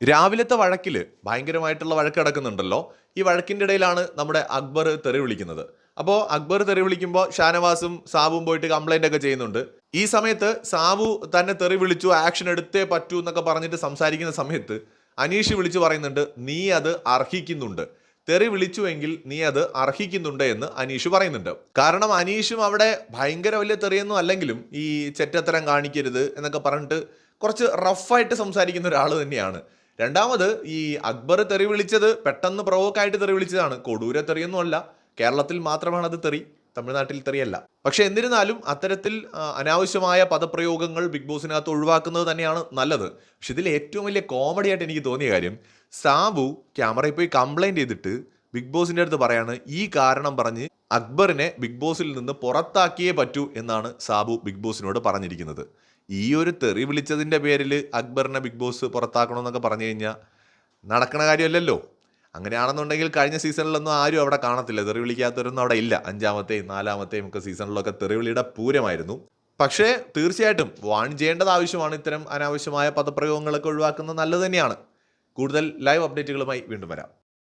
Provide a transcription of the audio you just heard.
രാവിലത്തെ വഴക്കിൽ ഭയങ്കരമായിട്ടുള്ള വഴക്ക് കിടക്കുന്നുണ്ടല്ലോ ഈ വഴക്കിന്റെ ഇടയിലാണ് നമ്മുടെ അക്ബർ തെറി വിളിക്കുന്നത്. അപ്പോൾ അക്ബർ തെറി വിളിക്കുമ്പോൾ ഷാനവാസും സാബും പോയിട്ട് കംപ്ലൈന്റ് ഒക്കെ ചെയ്യുന്നുണ്ട്. ഈ സമയത്ത് സാബു തന്നെ തെറി വിളിച്ചു ആക്ഷൻ എടുത്തേ പറ്റൂ എന്നൊക്കെ പറഞ്ഞിട്ട് സംസാരിക്കുന്ന സമയത്ത് അനീഷ് വിളിച്ചു പറയുന്നുണ്ട് നീ അത് അർഹിക്കുന്നുണ്ട്. തെറി വിളിച്ചുവെങ്കിൽ നീ അത് അർഹിക്കുന്നുണ്ട് എന്ന് അനീഷ് പറയുന്നുണ്ട്. കാരണം അനീഷും അവിടെ ഭയങ്കര വലിയ തെറിയൊന്നും അല്ലെങ്കിലും ഈ ചെറ്റത്തരം കാണിക്കരുത് എന്നൊക്കെ പറഞ്ഞിട്ട് കുറച്ച് റഫായിട്ട് സംസാരിക്കുന്ന ഒരാൾ തന്നെയാണ്. രണ്ടാമത് ഈ അക്ബർ തെറി വിളിച്ചത് പെട്ടെന്ന് പ്രവോക്കായിട്ട് തെറി വിളിച്ചതാണ്. കൊടൂര തെറിയൊന്നും അല്ല. കേരളത്തിൽ മാത്രമാണ് അത് തെറി. തമിഴ്നാട്ടിൽ തെറിയല്ല. പക്ഷെ എന്നിരുന്നാലും അത്തരത്തിൽ അനാവശ്യമായ പദപ്രയോഗങ്ങൾ ബിഗ് ബോസിനകത്ത് ഒഴിവാക്കുന്നത് തന്നെയാണ് നല്ലത്. പക്ഷെ ഇതിൽ ഏറ്റവും വലിയ കോമഡി ആയിട്ട് എനിക്ക് തോന്നിയ കാര്യം സാബു ക്യാമറയിൽ പോയി കംപ്ലൈന്റ് ചെയ്തിട്ട് ബിഗ് ബോസിന്റെ അടുത്ത് പറയാണ് ഈ കാരണം പറഞ്ഞ് അക്ബറിനെ ബിഗ് ബോസിൽ നിന്ന് പുറത്താക്കിയേ പറ്റൂ എന്നാണ് സാബു ബിഗ് ബോസിനോട് പറഞ്ഞിരിക്കുന്നത്. ഈ ഒരു തെറി വിളിച്ചതിന്റെ പേരിൽ അക്ബറിനെ ബിഗ് ബോസ് പുറത്താക്കണമെന്നൊക്കെ പറഞ്ഞു കഴിഞ്ഞാൽ നടക്കണ കാര്യമല്ലല്ലോ. അങ്ങനെയാണെന്നുണ്ടെങ്കിൽ കഴിഞ്ഞ സീസണിലൊന്നും ആരും അവിടെ കാണത്തില്ല. തെറി വിളിക്കാത്തവരൊന്നും അവിടെ ഇല്ല. അഞ്ചാമത്തെയും നാലാമത്തെയും ഒക്കെ സീസണിലൊക്കെ തെറിവിളിയുടെ പൂരമായിരുന്നു. പക്ഷേ തീർച്ചയായിട്ടും വാൺ ചെയ്യേണ്ടത് ആവശ്യമാണ്. ഇത്തരം അനാവശ്യമായ പദപ്രയോഗങ്ങളൊക്കെ ഒഴിവാക്കുന്നത് നല്ലത് തന്നെയാണ്. കൂടുതൽ ലൈവ് അപ്ഡേറ്റുകളുമായി വീണ്ടും വരാം.